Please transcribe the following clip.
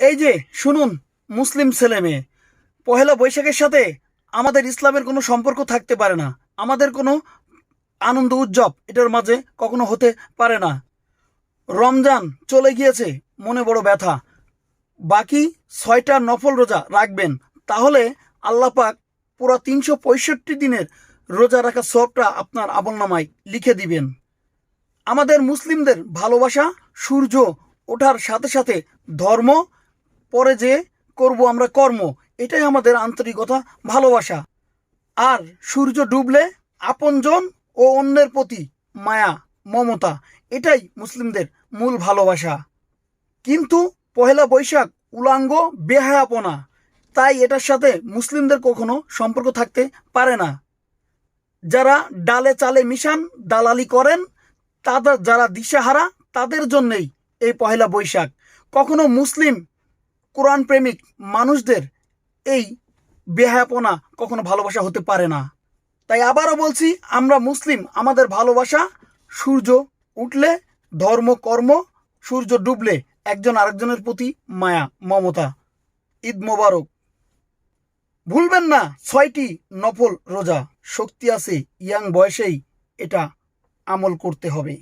এই যে, শুনুন, মুসলিম ছেলে মেয়ে, পহেলা বৈশাখের সাথে আমাদের ইসলামের কোনো সম্পর্ক থাকতে পারে না। আমাদের কোনো আনন্দ উৎসব এটার মাঝে কখনো হতে পারে না। রমজান চলে গিয়েছে, মনে বড় ব্যথা। বাকি ছয়টা নফল রোজা রাখবেন, তাহলে আল্লাহ পাক পুরো তিনশো পঁয়ষট্টি দিনের রোজা রাখা সবটা আপনার আবলনামায় লিখে দিবেন। আমাদের মুসলিমদের ভালোবাসা, সূর্য ওঠার সাথে সাথে ধর্ম পরে যে করব আমরা কর্ম, এটাই আমাদের আন্তরিকতা, ভালোবাসা। আর সূর্য ডুবলে আপনজন ও অন্যের প্রতি মায়া, মমতা, এটাই মুসলিমদের মূল ভালোবাসা। কিন্তু পহেলা বৈশাখ উলাঙ্গ বেহায়াপনা, তাই এটার সাথে মুসলিমদের কখনো সম্পর্ক থাকতে পারে না। যারা ডালে চালে মিশান, দালালি করেন, তাদের যারা দিশাহারা, তাদের জন্যেই এই পহেলা বৈশাখ। কখনো মুসলিম কোরআন প্রেমিক মানুষদের এই বেহায়াপনা কখনো ভালোবাসা হতে পারে না। তাই আবারও বলছি, আমরা মুসলিম, আমাদের ভালোবাসা সূর্য উঠলে ধর্ম, কর্ম, সূর্য ডুবলে একজন আরেকজনের প্রতি মায়া, মমতা। ঈদ মোবারক। ভুলবেন না, ছয়টি নফল রোজা। শক্তি আছে, ইয়াং বয়সেই এটা আমল করতে হবে।